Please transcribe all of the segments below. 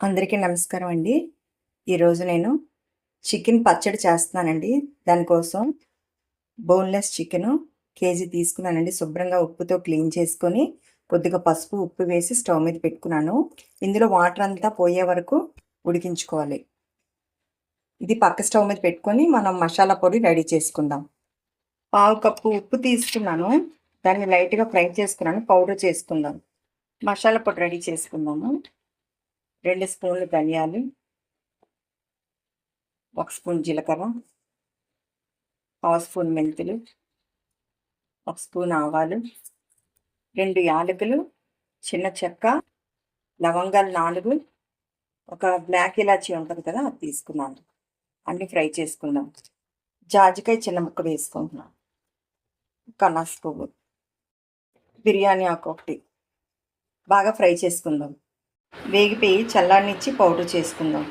అందరికీ నమస్కారం అండి. ఈరోజు నేను చికెన్ పచ్చడి చేస్తున్నానండి. దానికోసం బోన్‌లెస్ చికెను కేజీ తీసుకున్నానండి. శుభ్రంగా ఉప్పుతో క్లీన్ చేసుకొని, కొద్దిగా పసుపు, ఉప్పు వేసి స్టవ్ మీద పెట్టుకున్నాను. ఇందులో వాటర్ అంతా పోయే వరకు ఉడికించుకోవాలి. ఇది పక్క స్టవ్ మీద పెట్టుకొని మనం మసాలా పొడి రెడీ చేసుకుందాం. పావు కప్పు ఉప్పు తీసుకున్నాను. దాన్ని లైట్‌గా ఫ్రై చేసుకున్నాను. పౌడర్ చేసుకుందాం. మసాలా పొడి రెడీ చేసుకుందాము. రెండు స్పూన్లు ధనియాలు. ఒక స్పూన్ జీలకర్ర. పావు స్పూన్ మెంతులు. ఒక స్పూన్ ఆవాలు. రెండు యాలకులు, చిన్న చెక్క, లవంగాలు నాలుగు ఒక బ్లాక్ ఇలాచీ ఉంటుంది కదా! అది తీసుకున్నాను. అన్నీ ఫ్రై చేసుకుందాం. జాజికాయ చిన్న ముక్క వేసుకుంటున్నాను. ఒక పువ్వు. బిర్యానీ ఆకు ఒకటి. బాగా ఫ్రై చేసుకుందాం. వేగిపోయి చల్లారనిచ్చి పౌడర్ చేసుకుందాం.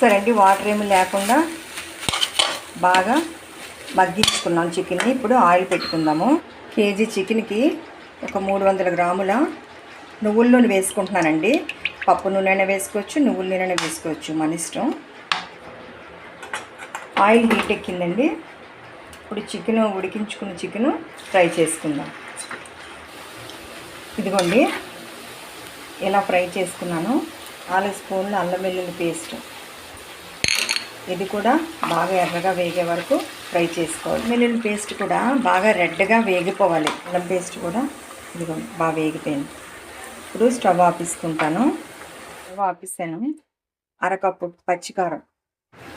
సరే అండి వాటర్ ఏమి లేకుండా బాగా మగ్గించుకున్నాం చికెన్‌ని. ఇప్పుడు ఆయిల్ పెట్టుకుందాము. కేజీ చికెన్‌కి ఒక 300 గ్రాముల నువ్వుల నూనె వేసుకుంటున్నానండి. పప్పు నూనె వేసుకోవచ్చు. నువ్వుల నూనె వేసుకోవచ్చు. మన ఇష్టం. ఆయిల్ హీట్ ఎక్కిందండి. ఇప్పుడు చికెను ఉడికించుకున్న చికెను ఫ్రై చేసుకుందాం. ఇదిగోండి. ఇలా ఫ్రై చేసుకున్నాను. 4 స్పూన్ల అల్లం వెల్లుల్లి పేస్ట్. ఇది కూడా బాగా ఎర్రగా వేగే వరకు ఫ్రై చేసుకోవాలి. వెల్లుల్లి పేస్ట్ కూడా బాగా రెడ్‌గా వేగిపోవాలి. అల్లం పేస్ట్ కూడా ఇది బాగా వేగిపోయింది. ఇప్పుడు స్టవ్ ఆపిసుకుంటాను స్టవ్ ఆపిస్తాను అరకప్పు పచ్చికారం.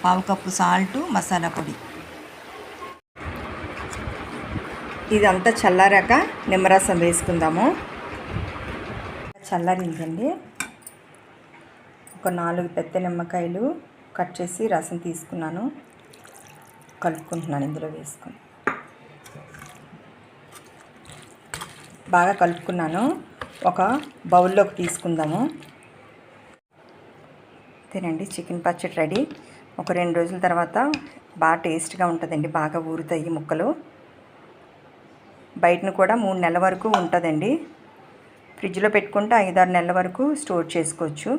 పావు కప్పు సాల్టు, మసాలా పొడి. ఇదంతా చల్లారాక నిమ్మరసం వేసుకుందాము. చల్లరించండి ఒక నాలుగు పెద్ద నిమ్మకాయలు కట్ చేసి రసం తీసుకున్నాను. కలుపుకుంటున్నాను ఇందులో వేసుకొని. బాగా కలుపుకున్నాను. ఒక బౌల్‌లోకి తీసుకుందాము. తినండి చికెన్ పచ్చడి రెడీ. ఒక రెండు రోజుల తర్వాత బాగా టేస్ట్‌గా ఉంటుందండి బాగా ఊరుతాయి ముక్కలు. బయటను కూడా మూడు నెలల వరకు ఉంటుందండి ఫ్రిడ్జ్‌లో పెట్టుకుంటే 5, 6 నెలల వరకు స్టోర్ చేసుకోవచ్చు.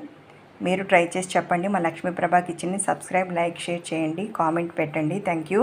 మీరు ట్రై చేసి చెప్పండి. మా లక్ష్మీప్రభా కిచెన్‌ని సబ్స్క్రైబ్, లైక్, షేర్ చేయండి. కామెంట్ పెట్టండి. Thank you.